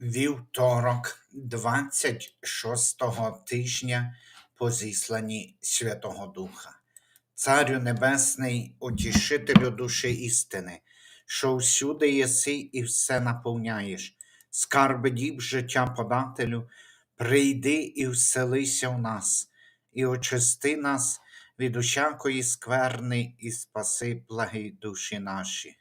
Вівторок, 26-го тижня по зісланні Святого Духа, Царю Небесний, утішителю душі істини, що всюди єси і все наповняєш, скарби діб життя подателю, прийди і вселися в нас, і очисти нас від усякої скверни, і спаси благі душі наші.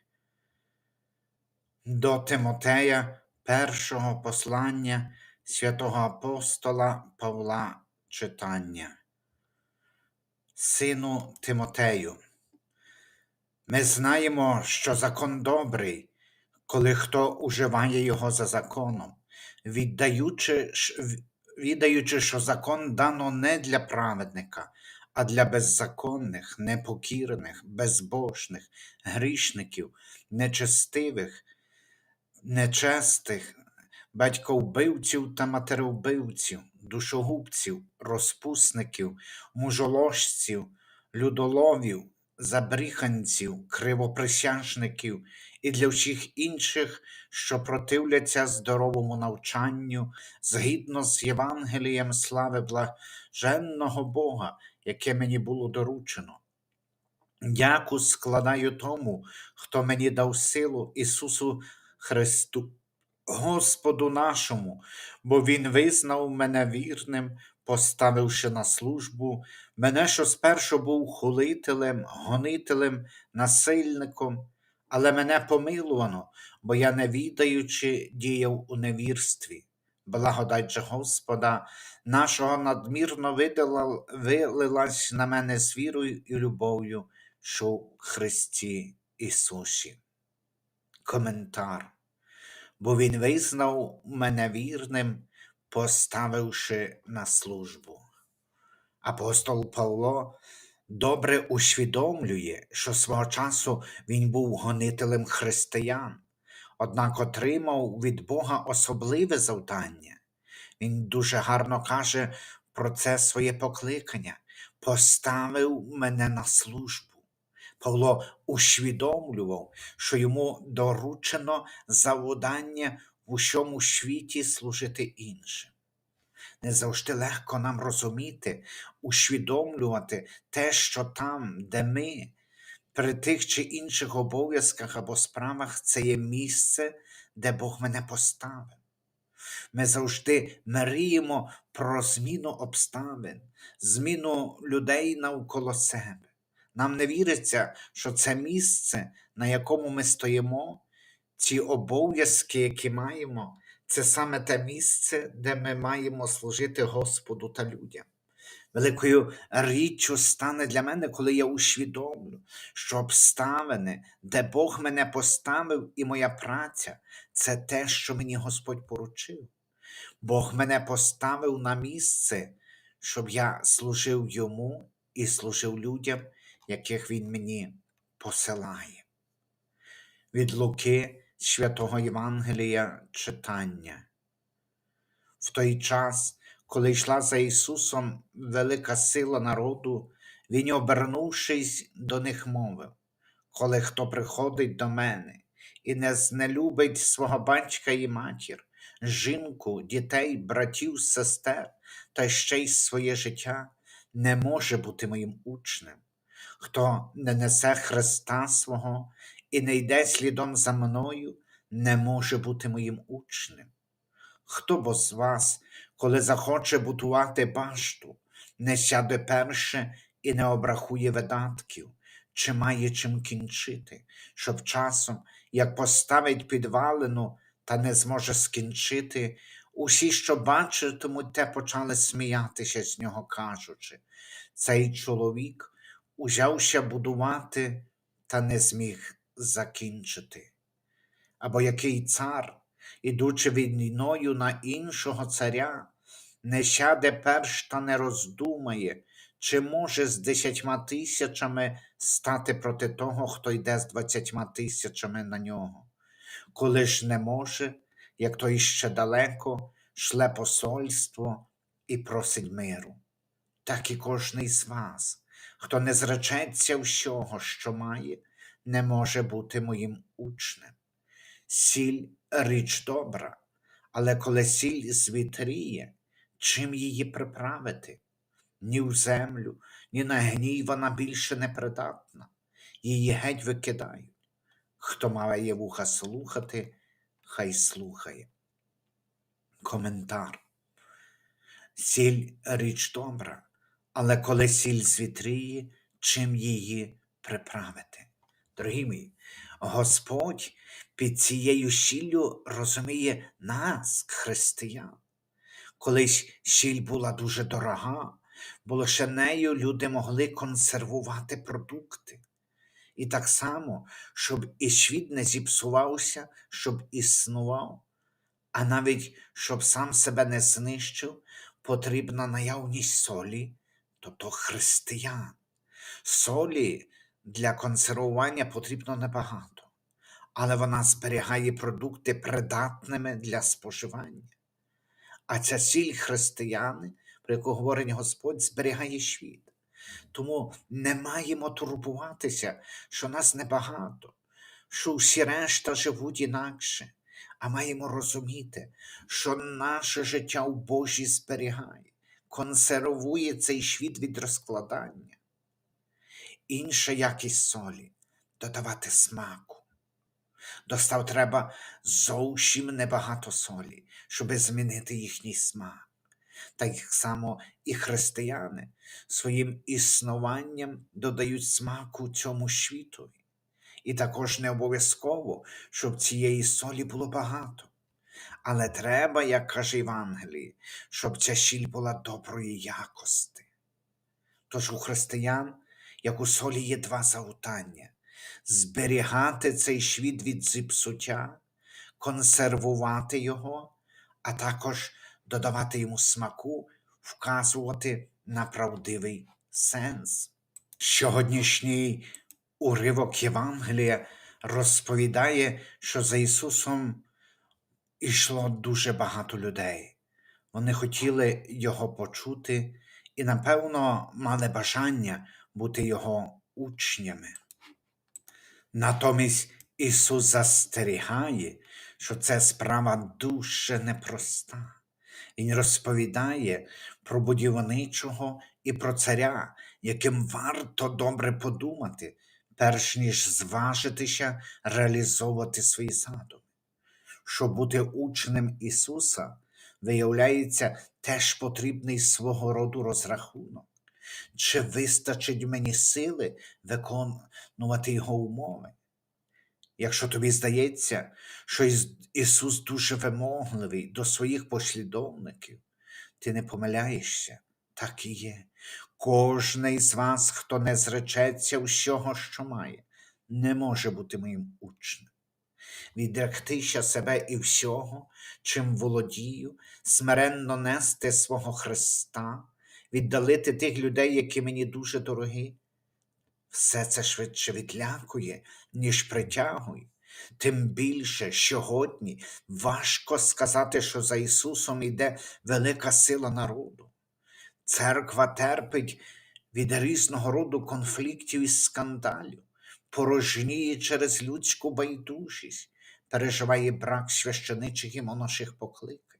До Тимотея першого послання святого апостола Павла читання. Сину Тимотею, ми знаємо, що закон добрий, коли хто уживає його за законом, віддаючи, ш- в- відаючи, що закон дано не для праведника, а для беззаконних, непокірних, безбожних, грішників, нечестивих, нечестих, батьковбивців та матеровбивців, душогубців, розпусників, мужоложців, людоловів, забріханців, кривоприсяжників і для всіх інших, що противляться здоровому навчанню, згідно з Євангелієм слави блаженного Бога, яке мені було доручено. Дяку складаю тому, хто мені дав силу Ісусу Христу, Господу нашому, бо Він визнав мене вірним, поставивши на службу, мене, що спершу був хулителем, гонителем, насильником, але мене помилувано, бо я, не відаючи, діяв у невірстві. Благодать же Господа нашого надмірно вилилась на мене з вірою і любов'ю, що в Христі Ісусі. Коментар. Бо Він визнав мене вірним, поставивши на службу. Апостол Павло добре усвідомлює, що свого часу він був гонителем християн, однак отримав від Бога особливе завдання. Він дуже гарно каже про це своє покликання, поставив мене на службу. Павло усвідомлював, що йому доручено завдання в усьому світі служити іншим. Не завжди легко нам розуміти, усвідомлювати те, що там, де ми, при тих чи інших обов'язках або справах, це є місце, де Бог мене поставив. Ми завжди мріємо про зміну обставин, зміну людей навколо себе. Нам не віриться, що це місце, на якому ми стоїмо, ці обов'язки, які маємо, це саме те місце, де ми маємо служити Господу та людям. Великою річчю стане для мене, коли я усвідомлю, що обставини, де Бог мене поставив, і моя праця це те, що мені Господь поручив. Бог мене поставив на місце, щоб я служив йому і служив людям, яких Він мені посилає. Від Луки Святого Євангелія читання. В той час, коли йшла за Ісусом велика сила народу, Він, обернувшись до них, мовив: Коли хто приходить до мене і не знелюбить свого батька і матір, жінку, дітей, братів, сестер та ще й своє життя, не може бути моїм учнем. Хто не несе Христа свого і не йде слідом за мною, не може бути моїм учнем. Хто бо з вас, коли захоче будувати башту, не сяде перше і не обрахує видатків, чи має чим кінчити, щоб часом, як поставить підвалину та не зможе скінчити, усі, що бачитимуть, те почали сміятися з нього, кажучи, цей чоловік узявся будувати та не зміг закінчити. Або який цар, ідучи війною на іншого царя, не сяде перш та не роздумає, чи може з десятьма тисячами стати проти того, хто йде з двадцятьма тисячами на нього. Коли ж не може, як то іще далеко, шле посольство і просить миру. Так і кожний з вас, хто не зречеться всього, що має, не може бути моїм учнем. Сіль річ добра, Але коли сіль звітріє, чим її приправити? Ні в землю, ні на гній вона більше не придатна, її геть викидають. Хто має вуха слухати, хай слухає. Коментар. Сіль річ добра, але коли сіль звітріє, чим її приправити? Дорогі мої, Господь під цією сіллю розуміє нас, християн. Колись сіль була дуже дорога, бо лише нею люди могли консервувати продукти. І так само, щоб і світ не зіпсувався, щоб існував, а навіть щоб сам себе не знищив, потрібна наявність солі, тобто християн. Солі для консервування потрібно небагато, але вона зберігає продукти придатними для споживання. А ця сіль християни, про яку говорить Господь, зберігає світ. Тому не маємо турбуватися, що нас небагато, що всі решта живуть інакше, а маємо розуміти, що наше життя у Божі зберігає, консервує цей світ від розкладання. Інша якість солі додавати смаку. Достав треба зовсім небагато солі, щоби змінити їхній смак. Так само і християни своїм існуванням додають смаку цьому світові. І також не обов'язково, щоб цієї солі було багато. Але треба, як каже Євангеліє, щоб ця сіль була доброї якості. Тож у християн, як у солі, є два завутання зберігати цей світ від зіпсуття, консервувати його, а також додавати йому смаку, вказувати на правдивий сенс. Сьогоднішній уривок Євангелія розповідає, що за Ісусом йшло дуже багато людей. Вони хотіли Його почути і, напевно, мали бажання бути Його учнями. Натомість Ісус застерігає, що це справа дуже непроста. Він розповідає про будівничого і про царя, яким варто добре подумати, перш ніж зважитися реалізовувати свої задуми. Щоб бути учнем Ісуса, виявляється, теж потрібний свого роду розрахунок. Чи вистачить мені сили виконувати Його умови? Якщо тобі здається, що Ісус дуже вимогливий до своїх послідовників, ти не помиляєшся, так і є. Кожний з вас, хто не зречеться всього, що має, не може бути моїм учнем. Відректися себе і всього, чим володію, смиренно нести свого Христа, віддалити тих людей, які мені дуже дорогі. Все це швидше відлякує, ніж притягує. Тим більше сьогодні важко сказати, що за Ісусом йде велика сила народу. Церква терпить від різного роду конфліктів і скандалів, порожніє через людську байдужість, переживає брак священичих і моначих покликань.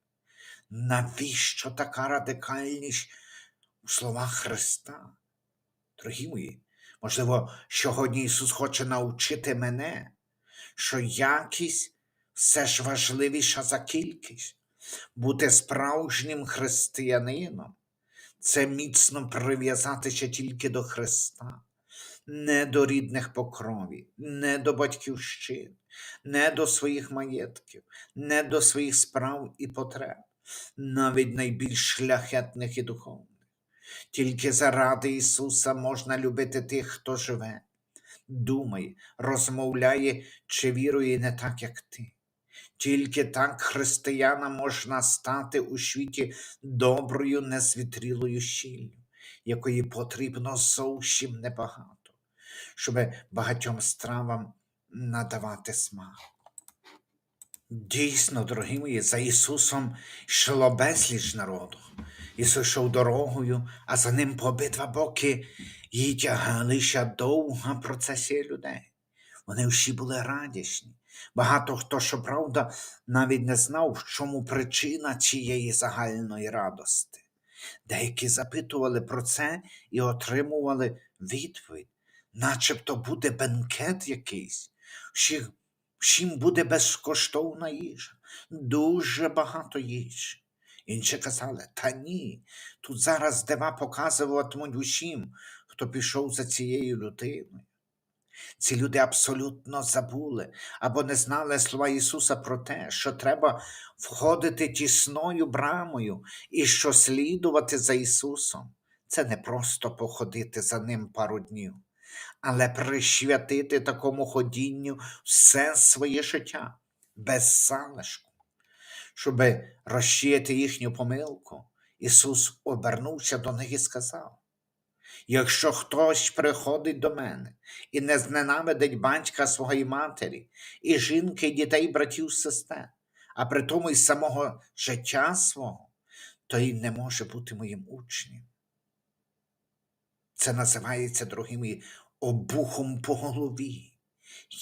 Навіщо така радикальність у словах Христа? Дорогі мої, можливо, сьогодні Ісус хоче навчити мене, що якість все ж важливіша за кількість. Бути справжнім християнином це міцно прив'язатися тільки до Христа, не до рідних по крові, не до батьківщин, не до своїх маєтків, не до своїх справ і потреб, навіть найбільш шляхетних і духовних. Тільки заради Ісуса можна любити тих, хто живе, думає, розмовляє чи вірує не так, як ти. Тільки так християна можна стати у світі доброю, незвітрілою щіллю, якої потрібно зовсім небагато, щоб багатьом стравам надавати смак. Дійсно, дорогі мої, за Ісусом йшло безліч народу. Ісус йшов дорогою, а за ним по обидва боки їй тягалися довга процесія людей. Вони всі були радісні, Багато хто, щоправда, навіть не знав, в чому причина цієї загальної радости. Деякі запитували про це і отримували відповідь, начебто буде бенкет якийсь, всім буде безкоштовна їжа, дуже багато їжі. Інші казали, та ні, тут зараз дива показуватимуть усім, хто пішов за цією людиною. Ці люди абсолютно забули або не знали слова Ісуса про те, що треба входити тісною брамою і що слідувати за Ісусом. Це не просто походити за Ним пару днів, але присвятити такому ходінню все своє життя без залишку. Щоб розчіяти їхню помилку, Ісус обернувся до них і сказав: Якщо хтось приходить до мене і не зненавидить батька своєї матері, і жінки, і дітей, братів, сестер, а при тому й самого життя свого, то й не може бути моїм учнем. Це називається, дорогі мої, обухом по голові.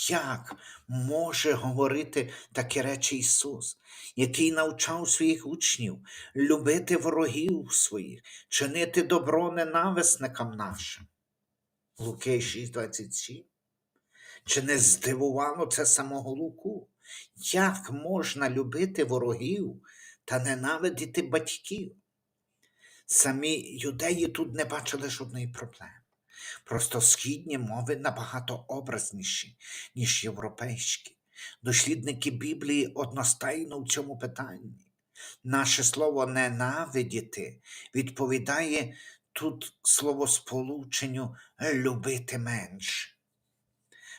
Як може говорити такі речі Ісус, який навчав своїх учнів любити ворогів своїх, чинити добро ненависникам нашим? Луки 6,27. Чи не здивувало це самого Луку? Як можна любити ворогів та ненавидіти батьків? Самі юдеї тут не бачили жодної проблеми. Просто східні мови набагато образніші, ніж європейські. Дослідники Біблії одностайно в цьому питанні. Наше слово ненавидіти відповідає тут словосполученню любити менше.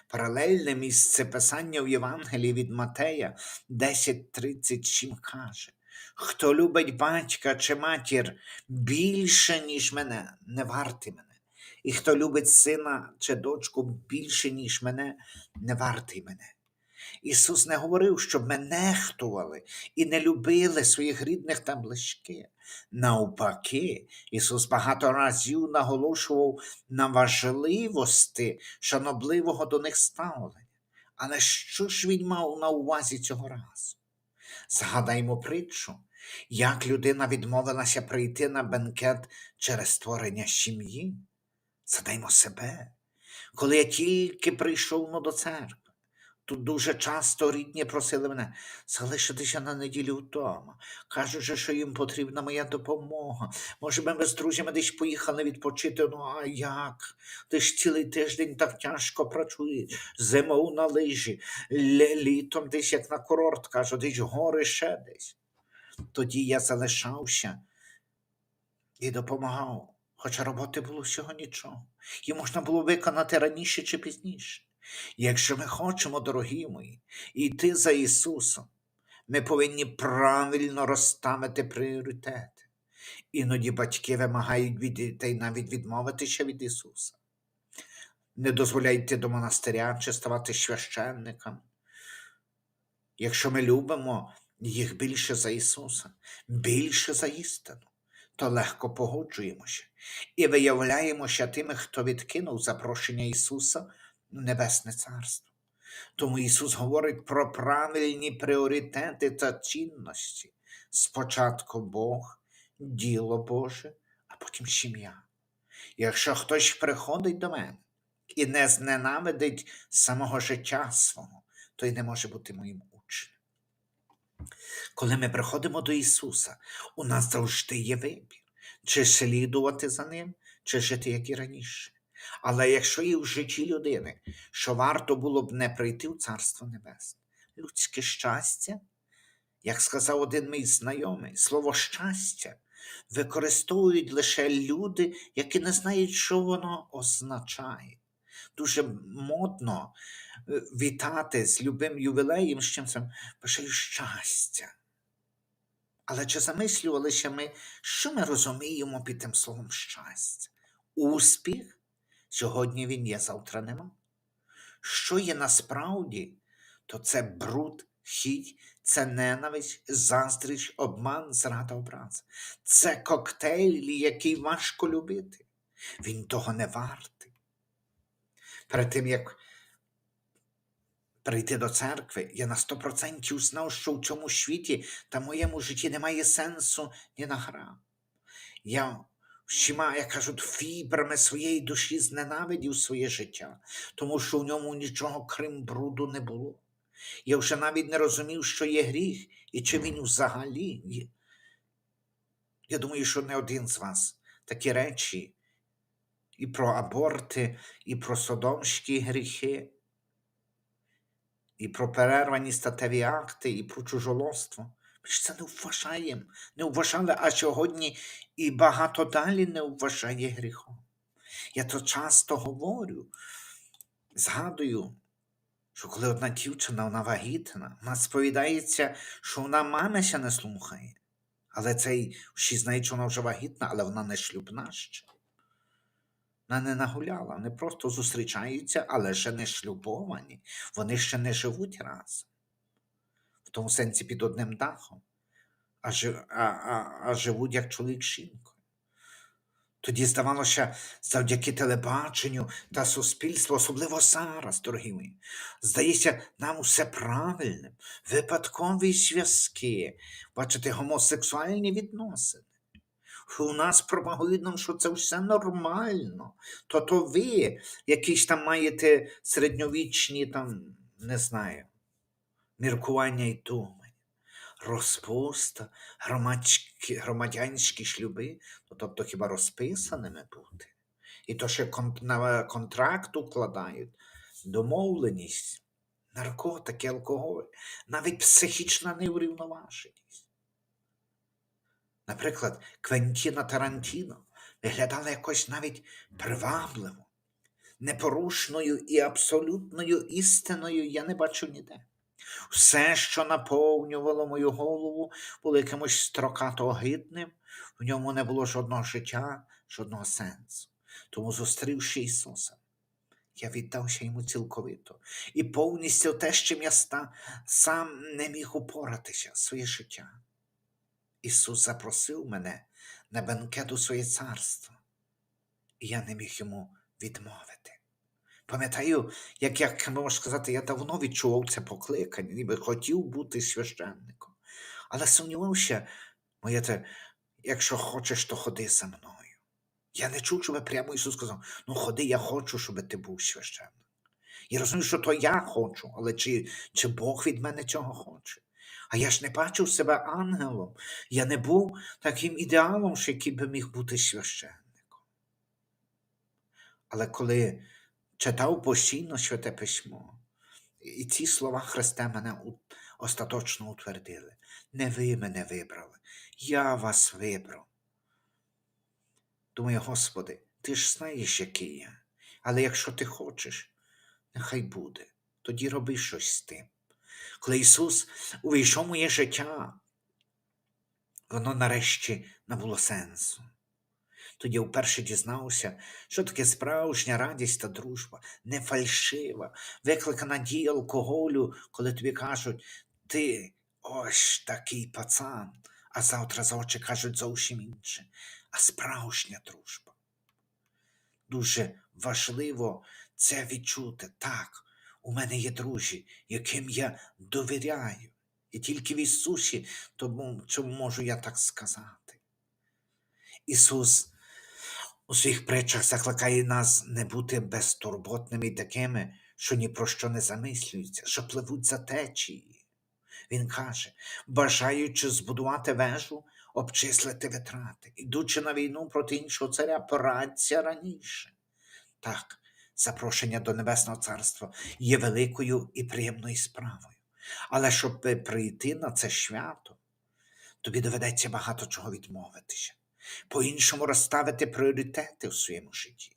Паралельне місце писання в Євангелії від Матея 10.37 каже: Хто любить батька чи матір більше, ніж мене, не вартий мене. І хто любить сина чи дочку більше, ніж мене, не вартий мене. Ісус не говорив, щоб ми нехтували і не любили своїх рідних та близьких. Навпаки, Ісус багато разів наголошував на важливості шанобливого до них ставлення. Але що ж він мав на увазі цього разу? Згадаймо притчу, як людина відмовилася прийти на бенкет через створення сім'ї. Задаймо себе, коли я тільки прийшов ну, до церкви. Тут дуже часто рідні просили мене залишитися на неділю вдома. Кажуть, що їм потрібна моя допомога. Може, ми з друзями десь поїхали відпочити. Ну а як? Ти ж цілий тиждень так тяжко працюєш, зимою на лижі, літом десь як на курорт, кажуть, десь гори ще десь. Тоді я залишався і допомагав, хоча роботи було всього нічого. Її можна було виконати раніше чи пізніше. Якщо ми хочемо, дорогі мої, йти за Ісусом, ми повинні правильно розставити пріоритети. Іноді батьки вимагають від дітей навіть відмовитися від Ісуса. Не дозволяють йти до монастиря чи ставати священниками. Якщо ми любимо їх більше за Ісуса, більше за істину, то легко погоджуємося і виявляємося тими, хто відкинув запрошення Ісуса в Небесне Царство. Тому Ісус говорить про правильні пріоритети та цінності. Спочатку Бог, діло Боже, а потім сім'я. Якщо хтось приходить до мене і не зненавидить самого життя свого, то й не може бути моїм учнем. Коли ми приходимо до Ісуса, у нас завжди є вибір, чи слідувати за Ним, чи жити, як і раніше. Але якщо є в житті людини, що варто було б не прийти в Царство Небесне, людське щастя, як сказав один мій знайомий, слово щастя використовують лише люди, які не знають, що воно означає. Дуже модно вітати з любим ювілеєм, з чим це бажаю щастя. Але чи замислювалися ми, що ми розуміємо під тим словом щастя? Успіх? Сьогодні він є, завтра нема. Що є насправді, то це бруд, хіть, це ненависть, заздріч, обман, зрада образ. Це коктейль, який важко любити. Він того не вартий. Перед тим, як прийти до церкви, я на 100% знав, що в цьому світі та моєму житті немає сенсу ні на грам. Я всіма, як кажуть, фібрами своєї душі зненавидів своє життя, тому що в ньому нічого крім бруду не було. Я вже навіть не розумів, що є гріх і чи він взагалі є. Я думаю, що не один з вас такі речі і про аборти, і про содомські гріхи, і про перервані статеві акти, і про чужолоство. Ми ж це не вважаємо, не вважали, а сьогодні і багато далі не вважає гріхом. Я то часто говорю, згадую, що коли одна дівчина вона вагітна, вона сповідається, що вона мами ще не слухає. Але цей всі знають, що вона вже вагітна, але вона не шлюбна ще. Вона не нагуляла, вони просто зустрічаються, але ще не шлюбовані. Вони ще не живуть разом. В тому сенсі під одним дахом, а, а, а, а живуть як чоловік жінкою. Тоді здавалося, завдяки телебаченню та суспільству, особливо зараз, дорогі мої, здається, нам усе правильним, випадкові зв'язки, бачите, гомосексуальні відносини. У нас пропагують що це все нормально. То то ви якісь там маєте середньовічні, там, не знаю, міркування і думання. Розпуста, громадянські шлюби, ну, тобто хіба розписаними бути. І то ще на контракт укладають, домовленість, наркотики, алкоголь, навіть психічна неврівноваженість. Наприклад, Квентіна Тарантіно виглядала якось навіть привабливо, непорушною і абсолютною істиною я не бачу ніде. Все, що наповнювало мою голову, було якимось строкато огидним, в ньому не було жодного життя, жодного сенсу. Тому, зустрівши Ісуса, я віддався йому цілковито і повністю те, з чим я сам не міг упоратися своє життя. Ісус запросив мене на бенкет у своє царство, і я не міг йому відмовити. Пам'ятаю, як, як можна сказати, я давно відчував це покликання, ніби хотів бути священником. Але сумнівався, моє те, якщо хочеш, то ходи за мною. Я не чув, щоб прямо Ісус сказав: ну ходи, я хочу, щоб ти був священником. Я розумію, що то я хочу, але чи, чи Бог від мене цього хоче? А я ж не бачив себе ангелом. Я не був таким ідеалом, що який би міг бути священником. Але коли читав постійно Святе Письмо, і ці слова Христа мене остаточно утвердили. Не ви мене вибрали, я вас вибрав. Думаю, Господи, ти ж знаєш, який я. Але якщо ти хочеш, нехай буде. Тоді роби щось з тим. Коли Ісус увійшов моє життя, воно нарешті набуло сенсу. Тоді я вперше дізнався, що таке справжня радість та дружба, не фальшива, викликана дія алкоголю, коли тобі кажуть, ти ось такий пацан, а завтра за очі кажуть зовсім інше, а справжня дружба. Дуже важливо це відчути. Так, у мене є друзі, яким я довіряю. І тільки в Ісусі, тому чому можу я так сказати. Ісус у своїх притчах закликає нас не бути безтурботними такими, що ні про що не замислюються, що пливуть за течією. Він каже, бажаючи збудувати вежу, обчислити витрати, ідучи на війну проти іншого царя, порадься раніше. Так, запрошення до Небесного Царства є великою і приємною справою. Але щоб прийти на це свято, тобі доведеться багато чого відмовитися по-іншому розставити пріоритети в своєму житті.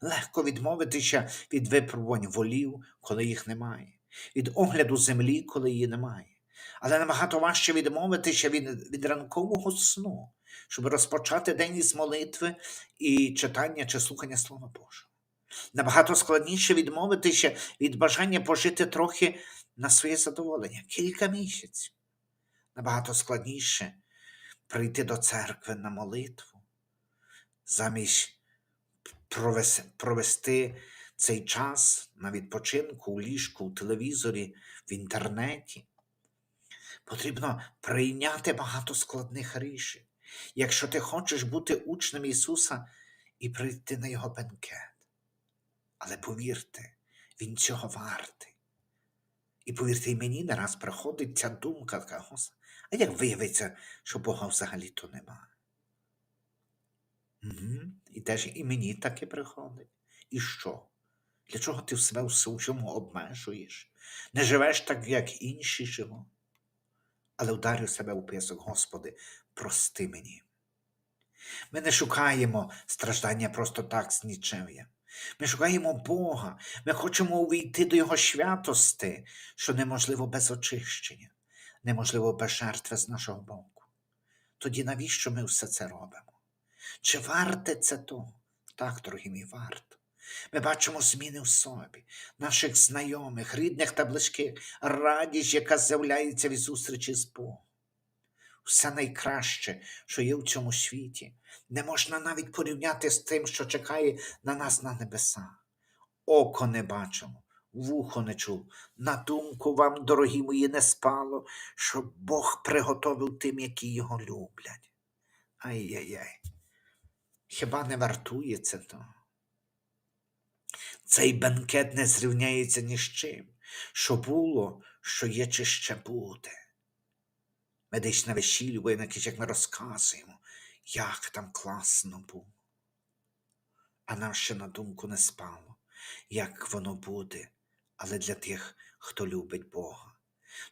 Легко відмовитися від випробувань волів, коли їх немає, від огляду землі, коли її немає. Але набагато важче відмовитися від, від ранкового сну, щоб розпочати день із молитви і читання чи слухання Слова Божого. Набагато складніше відмовитися від бажання пожити трохи на своє задоволення кілька місяців. Набагато складніше прийти до церкви на молитву, замість провести цей час на відпочинку у ліжку, у телевізорі, в інтернеті. Потрібно прийняти багато складних рішень. Якщо ти хочеш бути учнем Ісуса і прийти на Його бенкет. Але повірте, Він цього вартий. І повірте, і мені не раз приходить ця думка, така, «Господи, а як виявиться, що Бога взагалі-то немає? Угу. І теж і мені таке приходить. І що? Для чого ти себе все у чому обмежуєш? Не живеш так, як інші живуть. Але вдарю себе у писок, Господи, прости мені. Ми не шукаємо страждання просто так з нічев'я. Ми шукаємо Бога, ми хочемо увійти до Його святости, що неможливо без очищення, неможливо без жертви з нашого боку. Тоді навіщо ми все це робимо? Чи варте це того? Так, дорогі мій, варто. Ми бачимо зміни в собі, наших знайомих, рідних та близьких, радість, яка з'являється від зустрічі з Богом. Все найкраще, що є в цьому світі, не можна навіть порівняти з тим, що чекає на нас на небесах. Око не бачимо, вухо не чув. На думку вам, дорогі мої, не спало, що Бог приготовив тим, які його люблять. Ай-яй-яй. Хіба не вартує це того? Цей бенкет не зрівняється ні з чим, що було, що є, чи ще буде. Медичне весілля, якось як ми розказуємо, як там класно було. А нам ще на думку не спало, як воно буде, але для тих, хто любить Бога.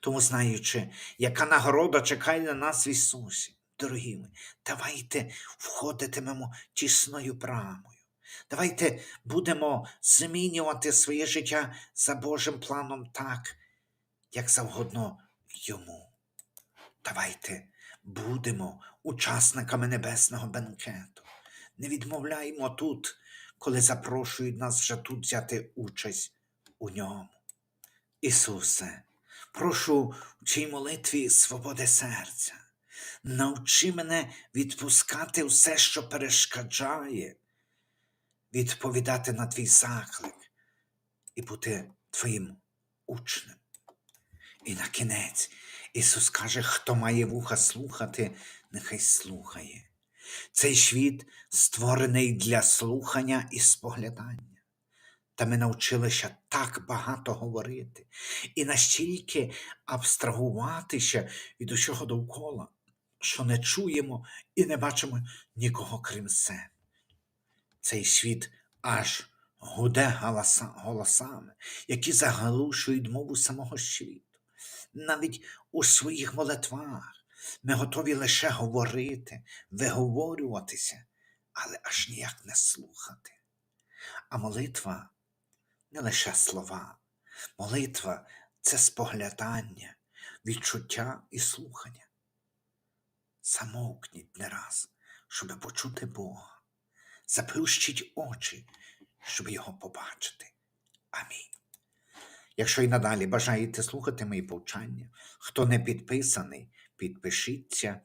Тому, знаючи, яка нагорода чекає на нас в Ісусі, дорогі мої, давайте входитимемо тісною брамою. Давайте будемо змінювати своє життя за Божим планом так, як завгодно йому. Давайте будемо учасниками небесного бенкету. Не відмовляємо тут, коли запрошують нас вже тут взяти участь у ньому. Ісусе, прошу в цій молитві свободи серця. Навчи мене відпускати все, що перешкоджає, відповідати на твій заклик і бути твоїм учнем. І на кінець Ісус каже, хто має вуха слухати, нехай слухає. Цей світ створений для слухання і споглядання. Та ми навчилися так багато говорити і настільки абстрагуватися від усього довкола, що не чуємо і не бачимо нікого крім себе. Цей світ аж гуде голосами, які заглушують мову самого світу. Навіть у своїх молитвах ми готові лише говорити, виговорюватися, але аж ніяк не слухати. А молитва не лише слова. Молитва це споглядання, відчуття і слухання. Замовкніть не раз, щоб почути Бога. Заплющіть очі, щоб його побачити. Амінь. Якщо і надалі бажаєте слухати мої повчання, хто не підписаний, підпишіться.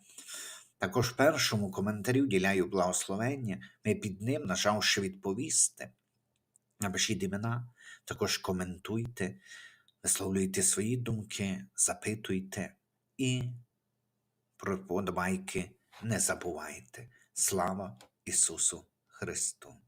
Також першому коментарю діляю благословення, ми під ним, нажавши відповісти. Напишіть імена, також коментуйте, висловлюйте свої думки, запитуйте і про подобайки не забувайте. Слава Ісусу Христу!